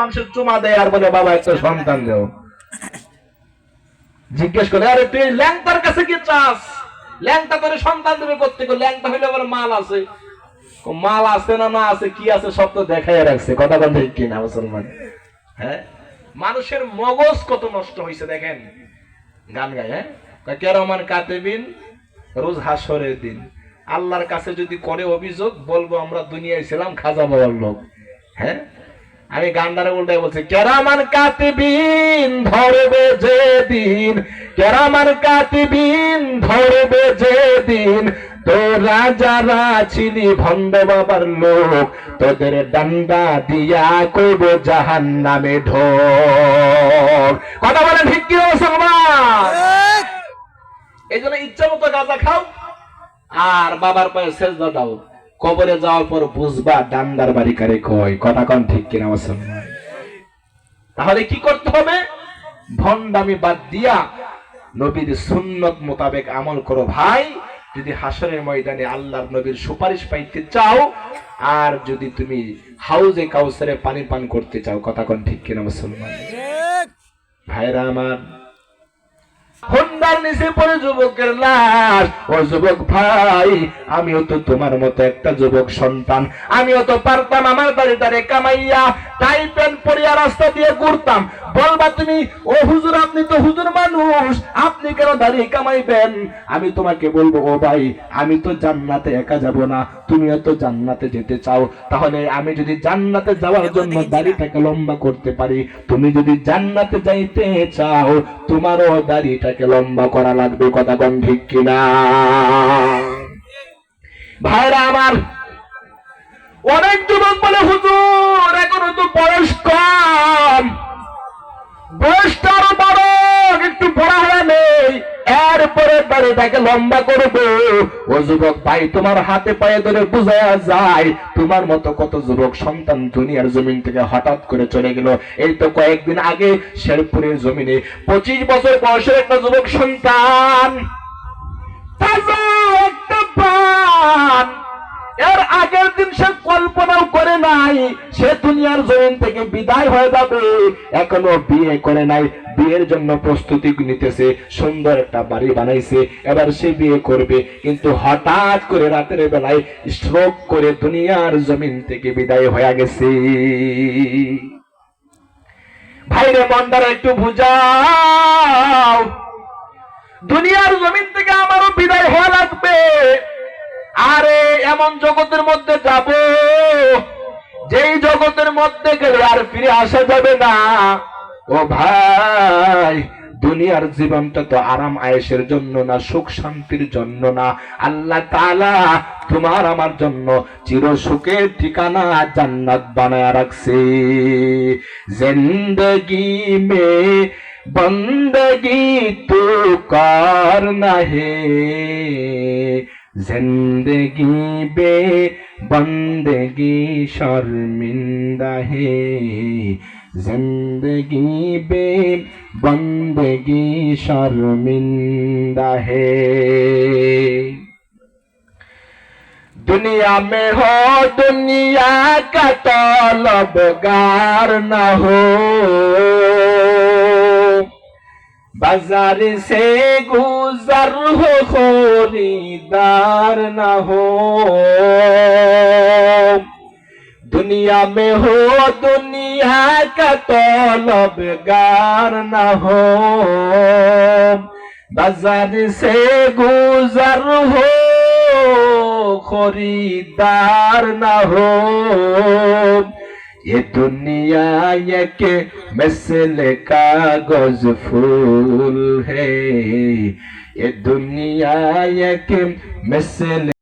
মানুষের চুমা দেয় আর বলে, বাবা, একটা সন্তান দেও। জিজ্ঞেস করে, আরে, তুই ল্যাংটার কাছে কি চাস? ল্যাংটা করে সন্তান দেবে করতে ল্যাংটা হইলে আবার মাল আছে? মাল আছে না না আছে, কি আছে সব তো দেখাই রাখছে। কথা কথা মুসলমান? হ্যাঁ? মানুষের মগজ কত নষ্ট হয়েছে দেখেন। গান গায় হ্যাঁ? কেরমান কাতেবিন? রোজ হাসরের দিন। আল্লাহর কাছে যদি করে অভিযোগ, বলব, আমরা দুনিয়ায় ছিলাম, খাজা বাবার লোক। হ্যাঁ? আমি গান্ডারে উল্টাই বলছি কেরামান কাতিবিন ধরবে যেদিন কেরামান কাতিবিন ধরবে যেদিন তোরা যারা ছিলি ভণ্ড বাবার লোক তোদের ডান্ডা দিয়া কইব জাহান নামে ঢোক। কথা বলেন ঠিক কি মুসলমান? এই জন্য ইচ্ছা মতো গাঁজা খাও আর বাবার পায়ে সেজদা দাও। কবরে যাওয়ার পর বুঝবা ডান্ডার বাড়ি কারে কয়? কথা কন ঠিক কিনা মুসলমান? তাহলে কি করতে হবে? ভণ্ডামি বাদ দিয়া নবীর সুন্নত মোতাবেক আমল করো ভাই। যদি হাসরের ময়দানে আল্লাহর নবীর সুপারিশ পাইতে চাও আর যদি তুমি হাউজে কাউসারে পানি পান করতে চাও কথা কন ঠিক কিনা মুসলমান? ভাইরা আমার হন্ডার নিচে পড়ে যুবকের লাশ। ও যুবক ভাই, আমিও তো তোমার মতো একটা যুবক সন্তান। আমিও তো পারতাম আমার বাড়িটারে কামাইয়া টাই প্যান্ট পরিয়া রাস্তা দিয়ে ঘুরতাম। বলবা তুমি ও হুজুর আপনি তো হুজুর মানুষ আপনি কেন দাঁড়িয়ে কামাইবেন? আমি তোমাকে বলব ও ভাই আমি তো জান্নাতে একা যাব না তুমিও তো জান্নাতে যেতে চাও। তাহলে আমি যদি জান্নাতে যাওয়ার জন্য দাড়িটাকে লম্বা করতে পারি তুমি যদি জান্নাতে যাইতে চাও তোমারও দাড়িটাকে লম্বা করা লাগবে কথা কন ঠিক কিনা? ভাইরা আমার অনেক যুবক বলে হুজুর এখনও তো বয়স কম। বয়সটা আরও একটু বড় নেই। এরপরে দাড়িটাকে লম্বা করবে। ও যুবক, ভাই, তোমার হাতে পায়ে ধরে যায়, তোমার মতো কত যুবক সন্তান দুনিয়ার জমিন থেকে হঠাৎ করে চলে গেল। এই তো কয়েকদিন আগে শেরপুরের জমিনে পঁচিশ বছর বয়সের একটা যুবক সন্তান। একটা এর আগের দিন সে কল্পনাও করে নাই, সে দুনিয়ার জমিন থেকে বিদায় হয়ে যাবে। এখনও বিয়ে করে নাই, বিয়ের জন্য প্রস্তুতি নিতেছে, সুন্দর একটা বাড়ি বানাইছে, এবার সে বিয়ে করবে। কিন্তু হঠাৎ করে রাতের বেলায় স্ট্রোক করে দুনিয়ার জমিন থেকে বিদায় হয়ে গেছে। ভাইরে মন্দারা, একটু বুঝাও। দুনিয়ার জমিন থেকে আমারও বিদায় হওয়া লাগবে। এমন জগতের মধ্যে যাব, যেই জগতের মধ্যে গেলে আর ফিরে আসা যাবে না। ও ভাই, দুনিয়ার জীবনটা তো আরাম আয়েসের জন্য না, সুখ শান্তির জন্য না। আল্লাহ তালা তোমার আমার জন্য চির সুখের ঠিকানা জান্নাত বানায় রাখছে। জিন্দগি মে বন্দগি তো কার না হে जिंदगी बे बंदगी शर्मिंदा है जिंदगी बे बंदगी शर्मिंदा है दुनिया में हो दुनिया का तलबगार न हो बाजार से गुजर हो खरीदार न हो दुनिया में हो दुनिया का तलबगार न हो बाजार से गुजर हो खरीदार न हो ये दुनिया एक मिसल कागज फूल है ये दुनिया एक मिसल